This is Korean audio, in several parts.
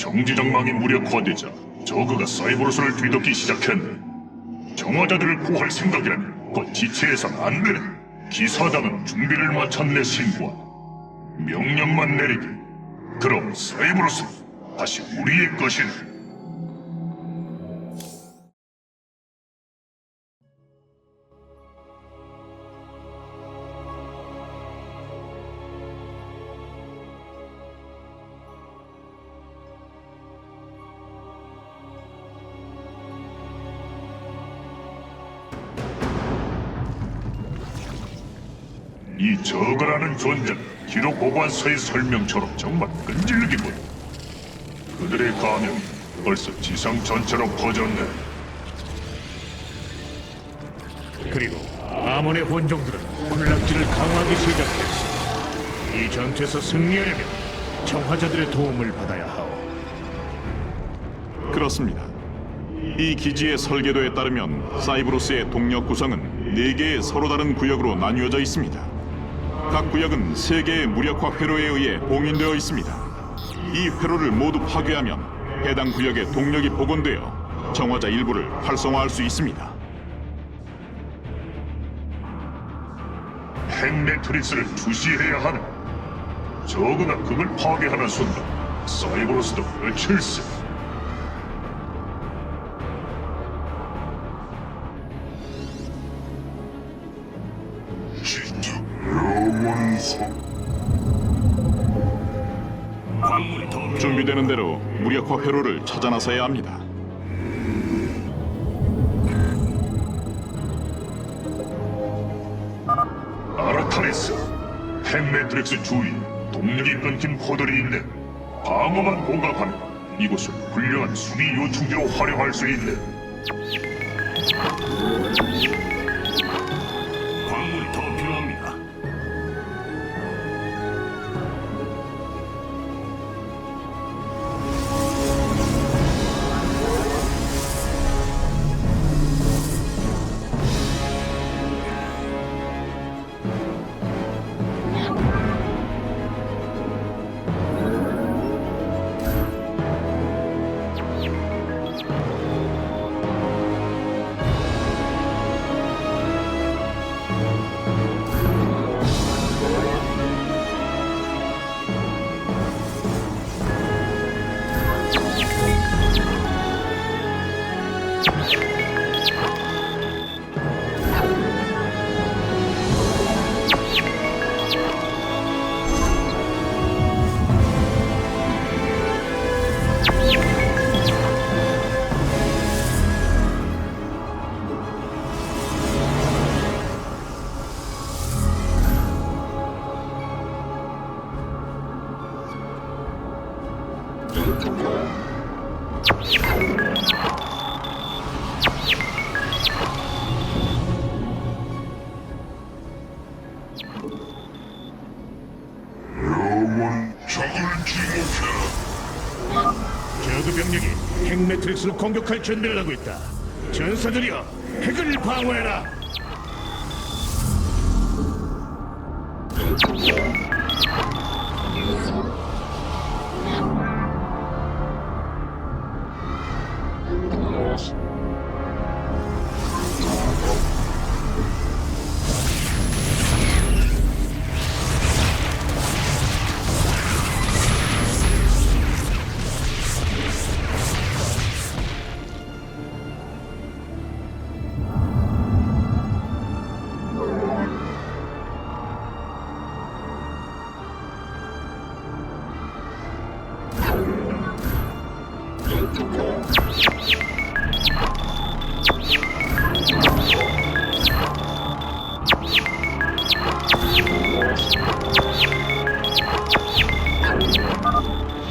정지정망이 무력화되자 저그가 사이버로스를 뒤덮기 시작했네. 정화자들을 구할 생각이라면 곧 지체해선 안 되네. 기사단은 준비를 마쳤네 신관. 명령만 내리게. 그럼 사이버로스 다시 우리의 것이네. 이 저거라는 존재 기록 보관서의 설명처럼 정말 끈질기게 보여. 그들의 감염이 벌써 지상 전체로 퍼졌네. 그리고 아몬의 본종들은 군락지를 강하게 시작했어. 이 전투에서 승리하려면 정화자들의 도움을 받아야 하오. 그렇습니다. 이 기지의 설계도에 따르면 사이브로스의 동력 구성은 네개의 서로 다른 구역으로 나뉘어져 있습니다. 각 구역은 세개의 무력화 회로에 의해 봉인되어 있습니다. 이 회로를 모두 파괴하면 해당 구역의 동력이 복원되어 정화자 일부를 활성화할 수 있습니다. 핵 매트릭스를 주시해야 하네. 저그가 그걸 파괴하는 순간 사이버로스도 끝일세. 준비되는 대로 무력화 회로를 찾아 나서야 합니다. 아라타레스, 핵 매트릭스 주위에 동력이 끊긴 포들이 있네. 방어만 공격하면 이곳을 훌륭한 수비 요충지로 활용할 수 있네. you. 영원 적을 지목해. 저그 병력이 핵 매트릭스를 공격할 준비를 하고 있다. 전사들이여, 핵을 방어해라.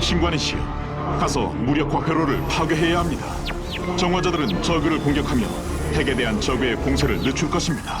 신관의 시여, 가서 무력화 회로를 파괴해야 합니다. 정화자들은 저그를 공격하며 핵에 대한 저그의 공세를 늦출 것입니다.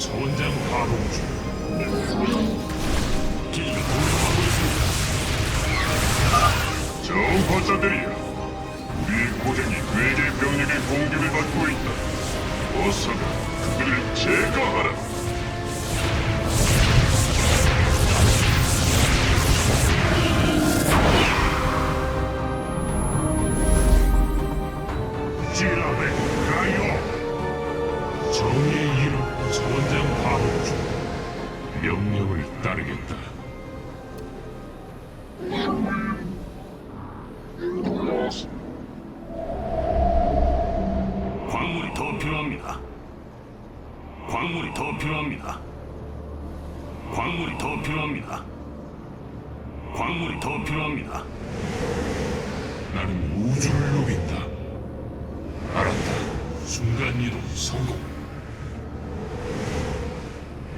전장 가동 중. 기지가 공격하고 있습니다. 정거자들이여 우리 고장이 외계 병력의 공격을 받고 있다 어서 그들을 제거하라 따르겠다. 광물이 더 필요합니다. 광물이 더 필요합니다. 광물이 더 필요합니다. 광물이 더 필요합니다. 나는 우주를 누빈다. 알았다. 순간 이동 성공.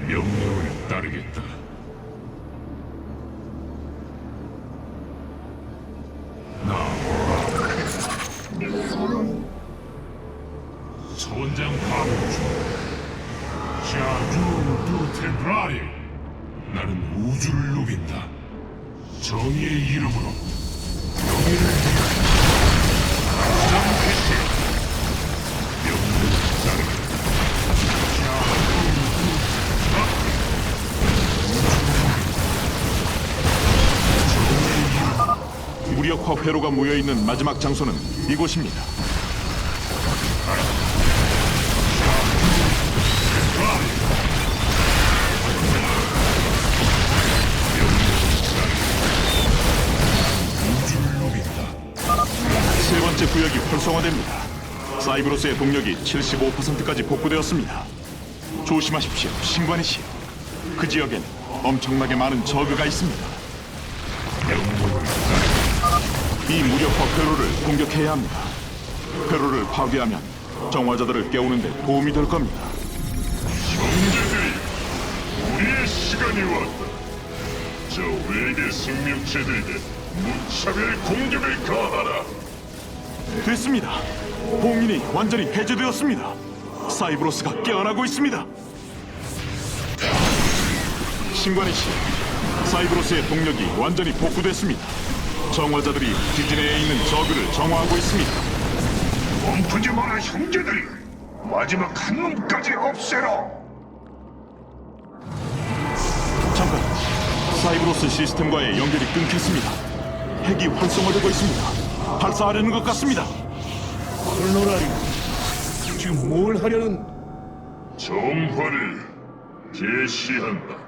명령을 따르겠다. 브라이. 나는 우주를 누빈다. 정의의 이름으로 명예를 명령을 따르겠다. 무력화 회로가 모여 있는 마지막 장소는 이곳입니다. 활성화됩니다. 사이브로스의 동력이 75%까지 복구되었습니다. 조심하십시오, 신관이시여. 그 지역엔 엄청나게 많은 저그가 있습니다. 이 무력화 회로를 공격해야 합니다. 회로를 파괴하면 정화자들을 깨우는 데 도움이 될 겁니다. 형제들이 우리의 시간이 왔다 저 외계 생명체들에게 무차별 공격을 가하라 됐습니다. 봉인이 완전히 해제되었습니다. 사이브로스가 깨어나고 있습니다. 신관이 씨, 사이브로스의 동력이 완전히 복구됐습니다. 정화자들이 기지 내에 있는 저그를 정화하고 있습니다. 멈추지 마라 형제들 마지막 한 놈까지 없애라 잠깐, 사이브로스 시스템과의 연결이 끊겼습니다. 핵이 활성화되고 있습니다. 발사하려는 것 같습니다. 콜로라리. 지금 뭘 하려는 정화를 개시한다